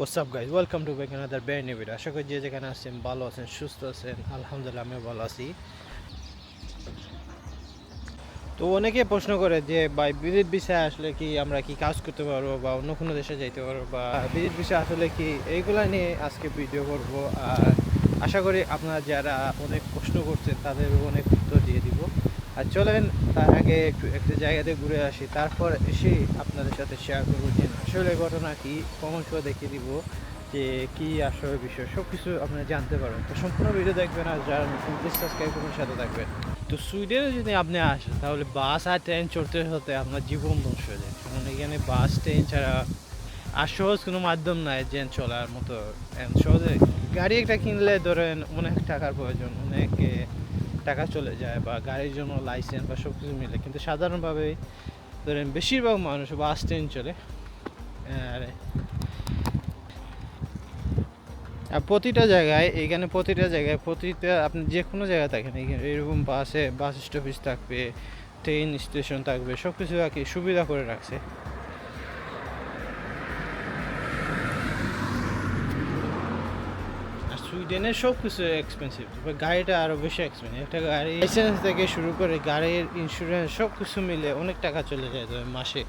WhatsApp guys welcome to back another band video আশা করি যে যেখানে আছেন, ভালো আছেন, সুস্থ আছেন। আলহামদুলিল্লাহ, আমিও ভালো আছি। তো অনেকে প্রশ্ন করে যে, ভাই বিদেশ বিষয়ে আসলে কি আমরা কি কাজ করতে পারব বা অন্য কোনো দেশে যাইতে পারব বা বিদেশ বিষয়ে আসলে কি এইগুলা নিয়ে আজকে ভিডিও করব। আর আশা করি আপনারা যারা অনেক প্রশ্ন করছেন তাদের অনেক আর চলেন, তার আগে একটু একটা জায়গাতে ঘুরে আসি। তারপর এসে আপনাদের সাথে শেয়ার করব যে আসলে ঘটনা কি কমেন্ট করে দেখিয়ে দিব যে কি আসলে বিষয় সব কিছু আপনারা জানতে পারবেন। তো সম্পূর্ণ ভিডিও দেখবেন আর যারা নতুন প্লিজ সাবস্ক্রাইব করবেন, সাথে থাকবেন। তো সুইডেনে যদি আপনি আসেন, তাহলে বাস আর ট্রেন চড়তে হতে আপনার জীবন ধ্বংস হয়ে যায়। কারণ এখানে বাস, ট্রেন ছাড়া আর সহজ কোনো মাধ্যম নাই যে চলার মতো। সহজে গাড়ি একটা কিনলে ধরেন অনেক টাকার প্রয়োজন, অনেক টাকা চলে যায় বা গাড়ির জন্য লাইসেন্স বা সব কিছু মিলে। কিন্তু সাধারণভাবে ধরেন বেশিরভাগ মানুষ বাস ট্রেন চলে। আর আর প্রতিটা জায়গায়, এখানে প্রতিটা জায়গায়, প্রতিটা আপনি যে কোনো জায়গায় থাকেন, এখানে এরকম বাসে বাস স্টপেজ থাকবে ট্রেন স্টেশন থাকবে সব কিছু আর কি সুবিধা করে রাখছে। আর সুইডেনের সব কিছু এক্সপেন্সিভ তবে গাড়িটা আরও বেশি এক্সপেন্সিভ একটা গাড়ি লাইসেন্স থেকে শুরু করে গাড়ির ইন্স্যুরেন্স সব কিছু মিলে অনেক টাকা চলে যায় তবে মাসে।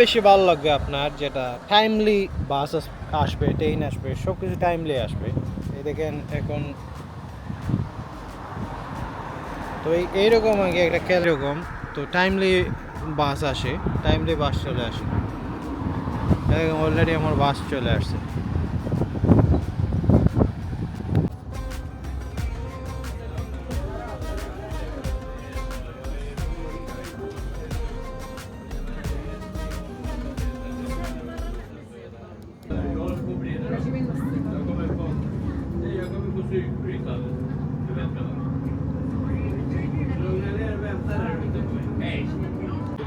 বেশি ভালো লাগবে আপনার যেটা টাইমলি বাস আসবে ট্রেন আসবে সব কিছু টাইমলি আসবে। এই দেখেন এখন তো এই এইরকম আগে একটা খেয়াল তো টাইমলি বাস আসে টাইমলি বাস চলে আসে। অলরেডি আমার বাস চলে আসছে।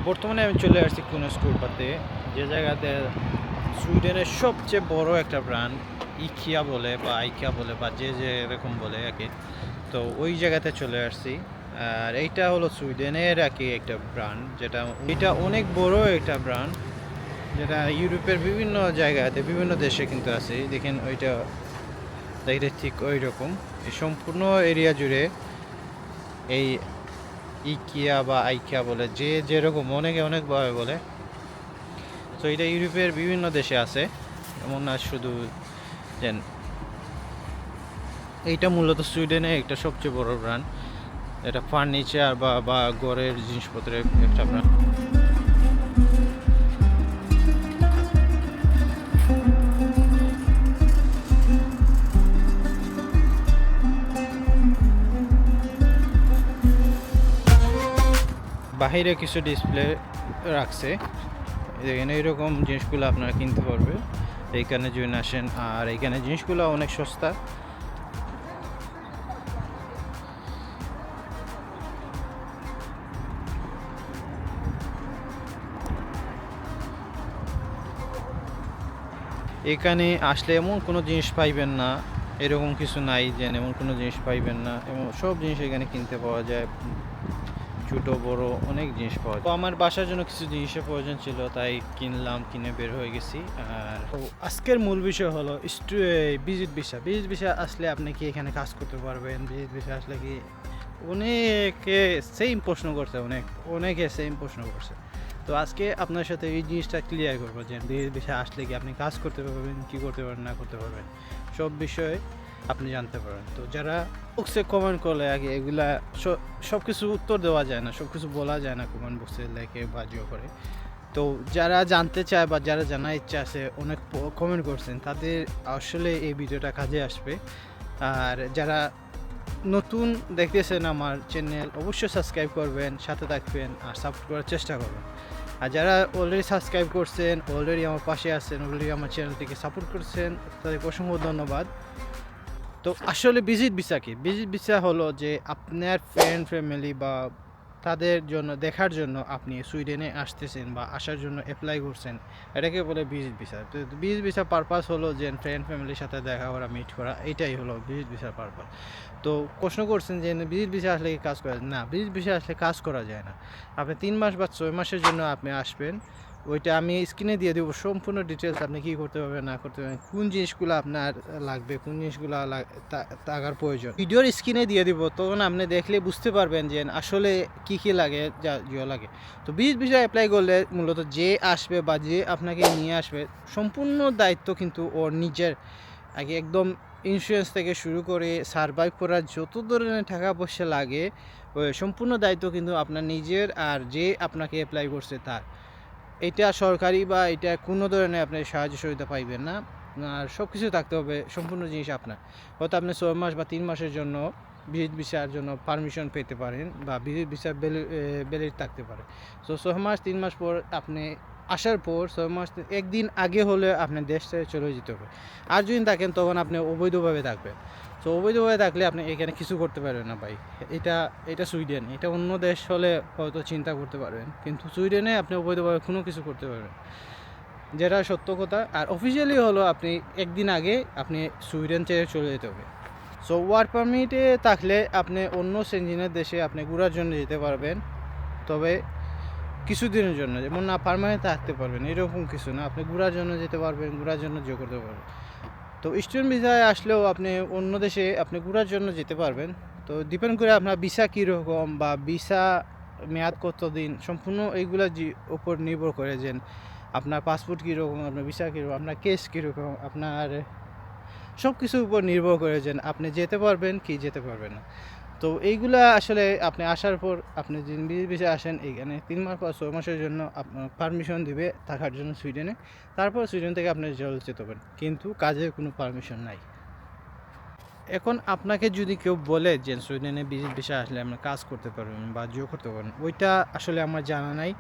বর্তমানে আমি চলে আসছি কোনো স্কুল পাতে যে জায়গাতে সুইডেনের সবচেয়ে বড় একটা ব্র্যান্ড ইকিয়া বলে বা আইকিয়া বলে বা যে যে এরকম বলে আর কি। তো ওই জায়গাতে চলে আসছি। আর এইটা হলো সুইডেনের আর কি একটা ব্র্যান্ড যেটা, এটা অনেক বড় একটা ব্র্যান্ড যেটা ইউরোপের বিভিন্ন জায়গাতে, বিভিন্ন দেশে কিন্তু আছে। দেখেন ওইটা দেখতে ঠিক ওই রকম এই সম্পূর্ণ এরিয়া জুড়ে এই ইকিয়া বা আইকিয়া বলে, যে যেরকম অনেকে অনেকভাবে বলে। তো এটা ইউরোপের বিভিন্ন দেশে আছে। এমন না, শুধু যেন এইটা মূলত সুইডেনে একটা সবচেয়ে বড় ব্র্যান্ড এটা ফার্নিচার বা বা ঘরের জিনিসপত্রের একটা ব্র্যান্ড বাহিরে কিছু ডিসপ্লে রাখছে। এখানে এরকম জিনিসগুলো আপনারা কিনতে পারবে এইখানে জয়েন আসেন, আর এইখানে জিনিসগুলো অনেক সস্তা। এখানে আসলে এমন কোনো জিনিস পাইবেন না, এরকম কিছু নাই যে এমন কোনো জিনিস পাইবেন না। এবং সব জিনিস এখানে কিনতে পাওয়া যায়। ছোট বড় অনেক জিনিস পাওয়া যায়। তো আমার বাসার জন্য কিছু জিনিসের প্রয়োজন ছিল তাই কিনলাম কিনে বের হয়ে গেছি। আর আজকের মূল বিষয় হলো ভিজিট ভিসা ভিজিট ভিসা আসলে আপনি কি এখানে কাজ করতে পারবেন? ভিজিট ভিসা আসলে কি? অনেকে সেম প্রশ্ন করছে অনেক অনেকে সেম প্রশ্ন করছে। তো আজকে আপনার সাথে এই জিনিসটা ক্লিয়ার করব যে ভিজিট ভিসা আসলে কি আপনি কাজ করতে পারবেন, কি করতে পারবেন, না করতে পারবেন, সব বিষয়ে আপনি জানতে পারেন তো যারা বক্সে কমেন্ট করলে আগে এগুলা সব কিছু উত্তর দেওয়া যায় না সব কিছু বলা যায় না কমেন্ট বক্সে লেখে বা জিও করে। তো যারা জানতে চায় বা যারা জানার ইচ্ছা আছে, অনেক কমেন্ট করছেন, তাদের আসলে এই ভিডিওটা কাজে আসবে। আর যারা নতুন দেখতেছেন আমার চ্যানেল অবশ্যই সাবস্ক্রাইব করবেন, সাথে থাকবেন, আর সাপোর্ট করার চেষ্টা করবেন। আর যারা অলরেডি সাবস্ক্রাইব করছেন অলরেডি আমার পাশে আছেন অলরেডি আমার চ্যানেলটিকে সাপোর্ট করছেন, তাদেরকে অসংখ্য ধন্যবাদ। তো আসলে ভিজিট ভিসা কি ভিজিট ভিসা হলো যে আপনার ফ্রেন্ড ফ্যামিলি বা তাদের জন্য, দেখার জন্য আপনি সুইডেনে আসতেছেন বা আসার জন্য অ্যাপ্লাই করছেন, এটাকে বলে ভিজিট ভিসা তো ভিজিট ভিসা পারপাস হলো যে ফ্রেন্ড ফ্যামিলির সাথে দেখা করা মিট করা, এটাই হলো ভিজিট ভিসার পারপাস তো প্রশ্ন করছেন যে ভিজিট ভিসা আসলে কি কাজ করা না বিজ ভিসা আসলে কাজ করা যায় না। আপনি তিন মাস বা ছয় মাসের জন্য আপনি আসবেন ওইটা আমি স্ক্রিনে দিয়ে দেবো। সম্পূর্ণ ডিটেলস আপনি কী করতে পারবেন না করতে পারবেন কোন জিনিসগুলো আপনার লাগবে, কোন জিনিসগুলো লাগ- তা- টাকার প্রয়োজন। ভিডিওর স্ক্রিনে দিয়ে দিব, তখন আপনি দেখলে বুঝতে পারবেন যে আসলে কি কি লাগে, যা জিও লাগে। তো বিশ বিষয় অ্যাপ্লাই করলে মূলত যে আসবে বা যে আপনাকে নিয়ে আসবে, সম্পূর্ণ দায়িত্ব কিন্তু ওর নিজের। আগে একদম ইন্স্যুরেন্স থেকে শুরু করে সার্ভাইভ করার যত ধরনের টাকা পয়সা লাগে সম্পূর্ণ দায়িত্ব কিন্তু আপনার নিজের আর যে আপনাকে অ্যাপ্লাই করছে তার। এটা সরকারি বা এটা কোনো ধরনের আপনি সাহায্য সহযোগিতা পাইবেন না। আর সব কিছু থাকতে হবে, সম্পূর্ণ জিনিস আপনার। হয়তো আপনি ছয় মাস বা তিন মাসের জন্য ভিজিট ভিসার জন্য পারমিশন পেতে পারেন বা ভিজিট ভিসা ভ্যালিড থাকতে পারে। তো ছয় মাস, তিন মাস পর আপনি আসার পর ছয় মাস একদিন আগে হলে আপনি দেশ থেকে চলে যেতে হবে। আর যদি থাকেন, তখন আপনি অবৈধভাবে থাকবেন। তো অবৈধভাবে থাকলে আপনি এখানে কিছু করতে পারবেন না ভাই। এটা এটা সুইডেন। এটা অন্য দেশ হলে হয়তো চিন্তা করতে পারবেন। কিন্তু সুইডেনে আপনি অবৈধভাবে কোনো কিছু করতে পারবেন। যেটা সত্য কথা। আর অফিসিয়ালি হলো আপনি একদিন আগে আপনি সুইডেন থেকে চলে যেতে হবে। সো ওয়ার্ক পারমিটে থাকলে আপনি অন্য সেঞ্জিনের দেশে আপনি ঘোরার জন্য যেতে পারবেন। তবে কিছুদিনের জন্য, যেমন না পারমানেন্ট থাকতে পারবেন, এরকম কিছু না। আপনি ঘোরার জন্য যেতে পারবেন, ঘোরার জন্য যে করতে পারবেন। তো স্টুডেন্ট ভিসায় আসলেও আপনি অন্য দেশে আপনি ঘোরার জন্য যেতে পারবেন। তো ডিপেন্ড করে আপনার ভিসা কীরকম বা ভিসা মেয়াদ কতদিন, সম্পূর্ণ এইগুলো উপর নির্ভর করে যে আপনার পাসপোর্ট কীরকম, আপনার ভিসা কীরকম, আপনার কেস কীরকম, আপনার সব কিছুর উপর নির্ভর করে যে আপনি যেতে পারবেন কি যেতে পারবেন না। তো এইগুলা আসলে আপনি আসার পর আপনি যে ভিসা আসেন, এইখানে তিন মাস বা ছয় মাসের জন্য আপনার পারমিশন দিবে থাকার জন্য সুইডেনে তারপর সুইডেন থেকে আপনি জল যেতে পারেন, কিন্তু কাজের কোনো পারমিশন নাই। এখন আপনাকে যদি কেউ বলে যে সুইডেনে বিজিট ভিসা আসলে আপনি কাজ করতে পারবেন বা জিও করতে পারবেন ওইটা আসলে আমার জানা নাই।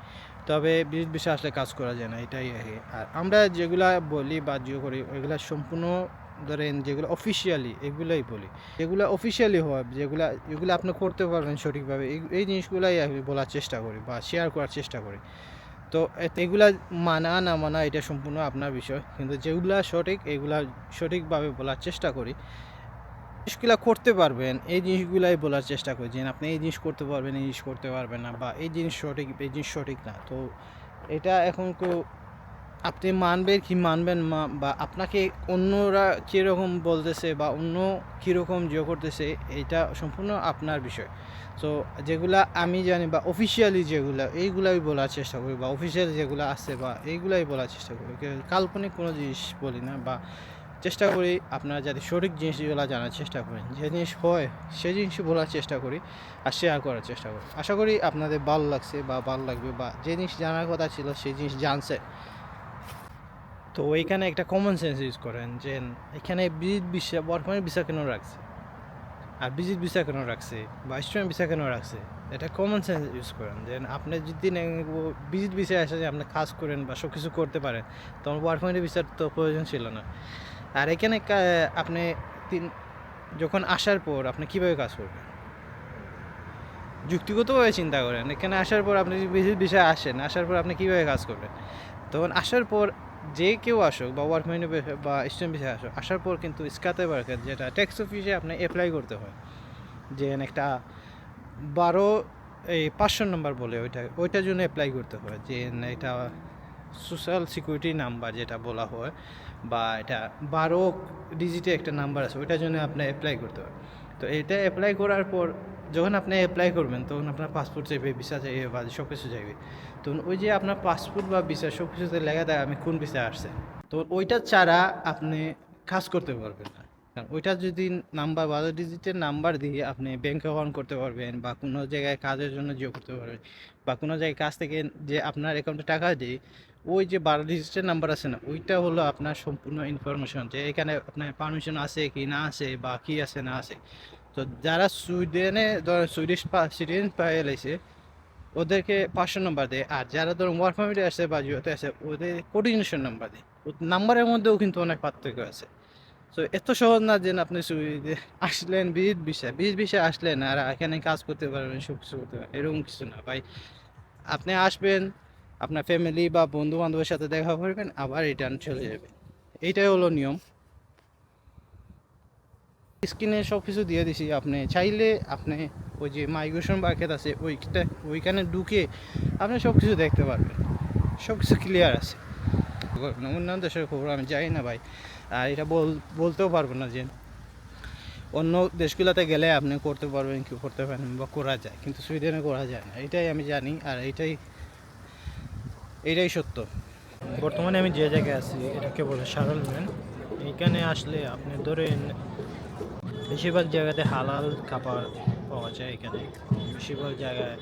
তবে বিজিট ভিসা আসলে কাজ করা যায় না, এটাই। আর আমরা যেগুলা বলি বা জিও করি, ওইগুলা সম্পূর্ণ ধরেন যেগুলো অফিসিয়ালি এগুলোই বলি। যেগুলো অফিসিয়ালি হয় যেগুলো, এগুলো আপনি করতে পারবেন সঠিকভাবে, এই জিনিসগুলাই আমি বলার চেষ্টা করি বা শেয়ার করার চেষ্টা করি। তো এগুলা মানা, না মানা, এটা সম্পূর্ণ আপনার বিষয়। কিন্তু যেগুলা সঠিক, এগুলা সঠিকভাবে বলার চেষ্টা করি। জিনিসগুলা করতে পারবেন, এই জিনিসগুলাই বলার চেষ্টা করি যে আপনি এই জিনিস করতে পারবেন, এই জিনিস করতে পারবেন না বা এই জিনিস সঠিক, এই জিনিস সঠিক না। তো এটা এখন কেউ আপনি মানবেন কি মানবেন মা বা আপনাকে অন্যরা কীরকম বলতেছে বা অন্য কীরকম জিও করতেছে, এটা সম্পূর্ণ আপনার বিষয়। তো যেগুলা আমি জানি বা অফিসিয়ালি যেগুলা, এইগুলাই বলার চেষ্টা করি বা অফিসিয়াল যেগুলো আছে বা এইগুলাই বলার চেষ্টা করি। কাল্পনিক কোনো জিনিস বলি না বা চেষ্টা করি আপনারা যাতে সঠিক জিনিসগুলো জানার চেষ্টা করেন। যে জিনিস হয় সেই জিনিস বলার চেষ্টা করি আর শেয়ার করার চেষ্টা করি। আশা করি আপনাদের ভালো লাগছে বা ভালো লাগবে বা যে জিনিস জানার কথা ছিল সেই জিনিস জানছে। তো এইখানে একটা কমন সেন্স ইউজ করেন যে এখানে বিজিত বিষয়, বর্তমানে ভিসা কেন রাখছে? আর বিজিত ভিসা কেন রাখছে? বা স্টুডেন্ট ভিসা কেন রাখছে? এটা কমন সেন্স ইউজ করেন। যে আপনি যদি বিজিত ভিসা আসে যে আপনি কাজ করেন বা সব কিছু করতে পারেন, তখন ওয়ার্ক ভিসার তো প্রয়োজন ছিল না। আর এখানে আপনি তিন, যখন আসার পর আপনি কীভাবে কাজ করবেন? যুক্তিগতভাবে চিন্তা করেন। এখানে আসার পর আপনি বিজিত বিষয়ে আসেন, আসার পর আপনি কীভাবে কাজ করবেন? তখন আসার পর যে কেউ আসুক বা ওয়ার্ক মিনে বা স্টুডেন্ট বিষয়ে আসুক, আসার পর কিন্তু স্কাতে বার্কের যেটা ট্যাক্স অফিসে আপনি অ্যাপ্লাই করতে হয়। যে একটা বারো, এই পাঁচশো নাম্বার বলে ওইটা, ওইটার জন্য অ্যাপ্লাই করতে হয়। যে এটা সোশ্যাল সিকিউরিটি নাম্বার যেটা বলা হয় বা এটা বারো ডিজিটে একটা নাম্বার আছে, ওইটার জন্য আপনি অ্যাপ্লাই করতে হয়। তো এটা অ্যাপ্লাই করার পর যখন আপনি অ্যাপ্লাই করবেন, তখন আপনার পাসপোর্ট চাইবে ভিসা চাইবে বা সব কিছু চাইবে। তো ওই যে আপনার পাসপোর্ট বা ভিসা সব কিছুতে লেখা দেয় আমি কোন ভিসা আসছে? তো ওইটা ছাড়া আপনি কাজ করতে পারবেন না। কারণ ওইটা যদি নাম্বার বারো ডিজিটের নাম্বার দিয়ে আপনি ব্যাংক অ্যাকাউন্ট করতে পারবেন, বা কোনো জায়গায় কাজের জন্য জিও করতে পারবেন, বা কোনো জায়গায় কাজ থেকে যে আপনার অ্যাকাউন্টে টাকা দিয়ে ওই যে বারো ডিজিটের নাম্বার আছে না, ওইটা হলো আপনার সম্পূর্ণ ইনফরমেশন যে এখানে আপনার পারমিশন আছে কি না আছে, বা কি আছে না আছে। তো যারা সুইডেনে, ধরেন সুইডিশ সিটিজেন পায়ে এলাইছে ওদেরকে পাঁচশো নাম্বার দেয়। আর যারা ধরুন ওয়ার্ক পারমিটে আসে বা জিওতে আসে ওদের কোর্ডিনেশন নাম্বার দেয়। নাম্বারের মধ্যেও কিন্তু অনেক পার্থক্য আছে। তো এত সহজ না যে আপনি আসলেন, বিশ বিষয় বিশ বিষয় আসলেন আর এখানে কাজ করতে পারবেন সব কিছু করতে পারবেন, এরকম কিছু না। ভাই, আপনি আসবেন, আপনার ফ্যামিলি বা বন্ধু বান্ধবের সাথে দেখা করবেন, আবার রিটার্ন চলে যাবেন এইটাই হলো নিয়ম। স্ক্রিনে সব কিছু দিয়ে দিছি। আপনি চাইলে আপনি ওই যে মাইগ্রেশন মার্কেট আছে, ওইটা ওইখানে ঢুকে আপনি সব কিছু দেখতে পারবেন। সব কিছু ক্লিয়ার আছে। অন্যান্য দেশের খবর, আমি জানি না ভাই। আর এটা বল বলতেও পারব না যে অন্য দেশগুলোতে গেলে আপনি করতে পারবেন কি করতে পারেন বা করা যায়, কিন্তু সুইডেনে করা যায় না। এটাই আমি জানি আর এটাই এটাই সত্য। বর্তমানে আমি যে জায়গায় আছি, এটাকে বলে সারলম্যান। এখানে আসলে আপনি ধরেন বেশিরভাগ জায়গাতে হালাল খাবার পাওয়া যায় এখানে। বেশিরভাগ জায়গায়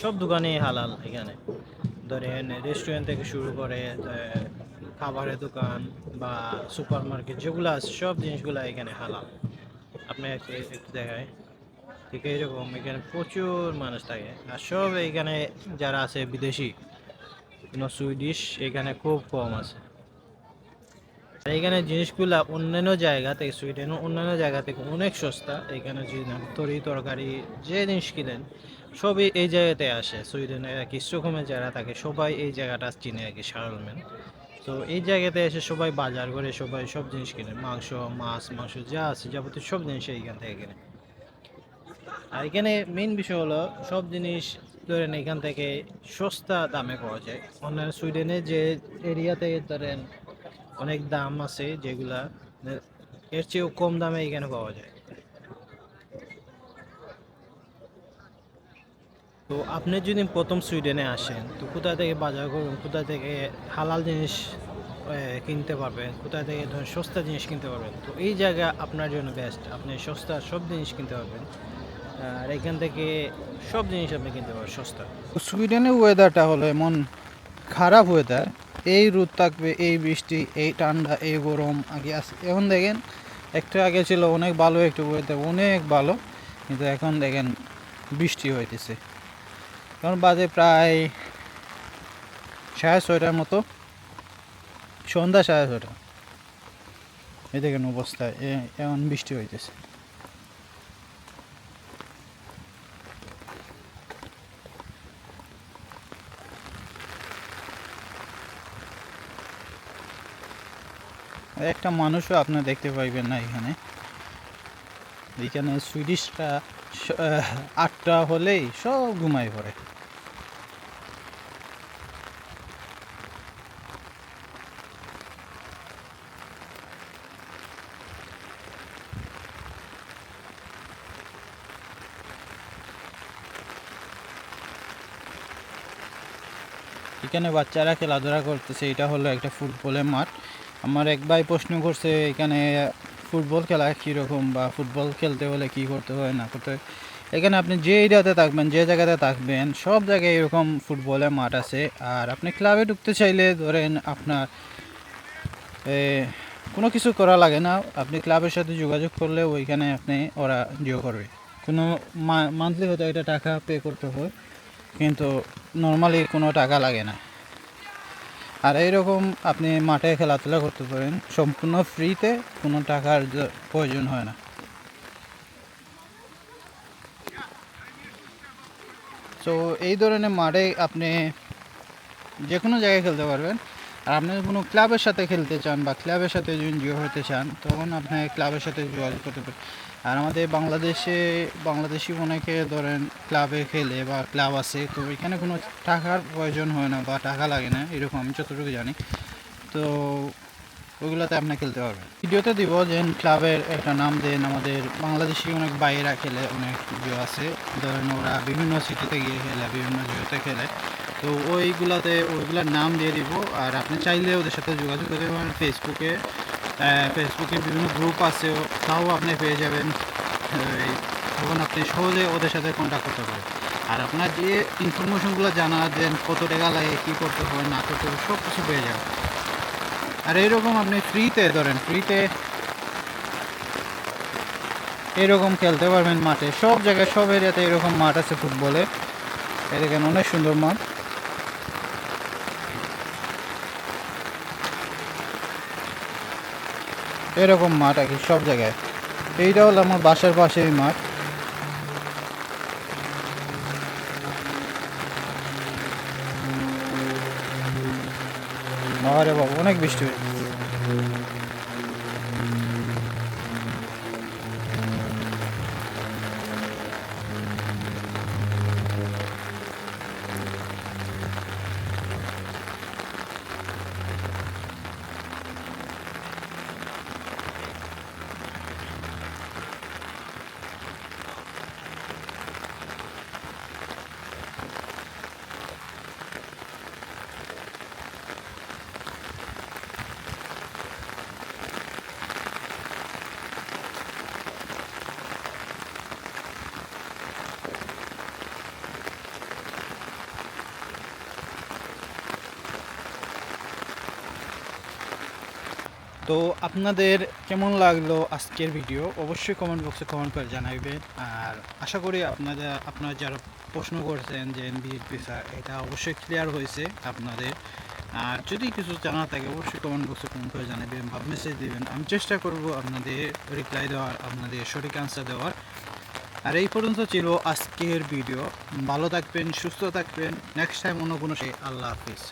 সব দোকানেই হালাল এখানে। ধরেন রেস্টুরেন্ট থেকে শুরু করে খাবারের দোকান বা সুপার মার্কেট যেগুলো আছে, সব জিনিসগুলো এখানে হালাল। আপনি একটু দেখায় ঠিক এইরকম এখানে প্রচুর মানুষ থাকে। আর সব এখানে যারা আছে বিদেশি কোনো সুইডিশ এখানে খুব কম আছে। এখানে জিনিসগুলা অন্যান্য জায়গা থেকে সুইডেনের অন্যান্য জায়গা থেকে অনেক সস্তা। এখানে তরি, তরকারি, যে জিনিস কিনেন, সবই এই জায়গাতে আসে। সুইডেনে আর কি স্টকহোমে যারা থাকে, সবাই এই জায়গাটা চিনে আর কি সারলমেন তো এই জায়গাতে এসে সবাই বাজার করে সবাই সব জিনিস কিনে। মাংস, মাছ, মাংস যা আছে যাবতীয় সব জিনিস এইখান থেকে কিনে। আর এখানে মেইন বিষয় হলো সব জিনিস ধরেন এখান থেকে সস্তা দামে পাওয়া যায়। অন্যান্য সুইডেনে যে এরিয়াতে ধরেন অনেক দাম আছে যেগুলা, এর চেয়েও কম দামে এখানে পাওয়া যায়। তো আপনি যদি প্রথম সুইডেনে আসেন, তো কোথা থেকে বাজার করবেন? কোথা থেকে হালাল জিনিস কিনতে পারবেন? কোথা থেকে ধরেন সস্তা জিনিস কিনতে পারবেন? তো এই জায়গা আপনার জন্য বেস্ট আপনি সস্তা সব জিনিস কিনতে পারবেন। আর এখান থেকে সব জিনিস আপনি কিনতে পারবেন, সস্তা। সুইডেনের ওয়েদারটা হলো এমন খারাপ ওয়েদার এই রোদ থাকবে, এই বৃষ্টি, এই ঠান্ডা, এই গরম, আগে আছে এখন দেখেন, একটু আগে ছিল অনেক ভালো, একটু ওয়েদার অনেক ভালো, কিন্তু এখন দেখেন বৃষ্টি হইতেছে। এখন বাজে প্রায় সাড়ে ছয়টার মতো, সন্ধ্যা সাড়ে ছয়টা। এই দেখেন অবস্থা এখন বৃষ্টি হইতেছে। একটা মানুষও আপনার দেখতে পাইবেন না এখানে। এখানে সুইডিশরা স- আহ, আটটা হলেই সব ঘুমাই পড়ে। এখানে বাচ্চারা খেলাধুলা করতেছে এটা হলো একটা ফুটবলের মাঠ। আমার এক ভাই প্রশ্ন করছে, এখানে ফুটবল খেলা কীরকম বা ফুটবল খেলতে হলে কি করতে হয়, না করতে হয়? এখানে আপনি যে এরিয়াতে থাকবেন, যে জায়গাতে থাকবেন, সব জায়গায় এরকম ফুটবলের মাঠ আছে। আর আপনি ক্লাবে ঢুকতে চাইলে ধরেন আপনার কোনো কিছু করা লাগে না। আপনি ক্লাবের সাথে যোগাযোগ করলে ওইখানে আপনি ওরা জিও করবে। কোনো মান্থলি হয়তো এটা টাকা পে করতে হয়, কিন্তু নর্মালি কোনো টাকা লাগে না। আর এইরকম আপনি মাঠে খেলাধুলা করতে পারেন, সম্পূর্ণ ফ্রিতে কোনো টাকার প্রয়োজন হয় না। তো এই ধরনের মাঠে আপনি যে কোনো জায়গায় খেলতে পারবেন। আর আপনি কোনো ক্লাবের সাথে খেলতে চান বা ক্লাবের সাথে যদি জিও হতে চান, তখন আপনাকে ক্লাবের সাথে যোগাযোগ করতে পারেন। আর আমাদের বাংলাদেশে, বাংলাদেশি অনেকে ধরেন ক্লাবে খেলে বা ক্লাব আছে, তো এখানে কোনো টাকার প্রয়োজন হয় না বা টাকা লাগে না, এরকম আমি যতটুকু জানি। তো ওইগুলোতে আপনি খেলতে পারবেন। ভিডিওতে দিব যে ক্লাবের একটা নাম দেন, আমাদের বাংলাদেশি অনেক বাইরা খেলে, অনেক জিও আছে। ধরেন ওরা বিভিন্ন সিটিতে গিয়ে খেলে, বিভিন্ন জিওতে খেলে। তো ওইগুলাতে, ওইগুলার নাম দিয়ে দিব। আর আপনি চাইলে ওদের সাথে যোগাযোগ করতে পারেন ফেসবুকে ফেসবুকে বিভিন্ন গ্রুপ আছে, তাও আপনি পেয়ে যাবেন। তখন আপনি সহজে ওদের সাথে কন্ট্যাক্ট করতে পারেন। আর আপনার যে ইনফরমেশনগুলো জানা, দেন কত টাকা লাগে, কী করতে হবে, না করতে হবে সব কিছু পেয়ে যাবেন। আর এইরকম আপনি ফ্রিতে ধরেন ফ্রিতে এরকম খেলতে পারবেন মাঠে। সব জায়গায়, সব এরিয়াতে এরকম মাঠ আছে ফুটবলে দেখেন, অনেক সুন্দর মাঠ। এরকম মাঠ আর কি, সব জায়গায়। এইটা হলো আমার বাসার পাশে এই মাঠ। আরে বাবা, অনেক বৃষ্টি হয়েছে। তো আপনাদের কেমন লাগল আজকের ভিডিও অবশ্যই কমেন্ট বক্সে কমেন্ট করে জানাইবেন আর আশা করি আপনাদের, আপনারা যারা প্রশ্ন করছেন যে এনবিএর ভিসা এটা অবশ্যই ক্লিয়ার হয়েছে আপনাদের। আর যদি কিছু জানা থাকে, অবশ্যই কমেন্ট বক্সে কমেন্ট করে জানাবেন বা মেসেজ দেবেন। আমি চেষ্টা করব আপনাদের রিপ্লাই দেওয়ার, আপনাদের সঠিক আনসার দেওয়ার। আর এই পর্যন্ত ছিল আজকের ভিডিও ভালো থাকবেন, সুস্থ থাকবেন। নেক্সট টাইম অন্য কোনো সে আল্লাহ হাফিজ।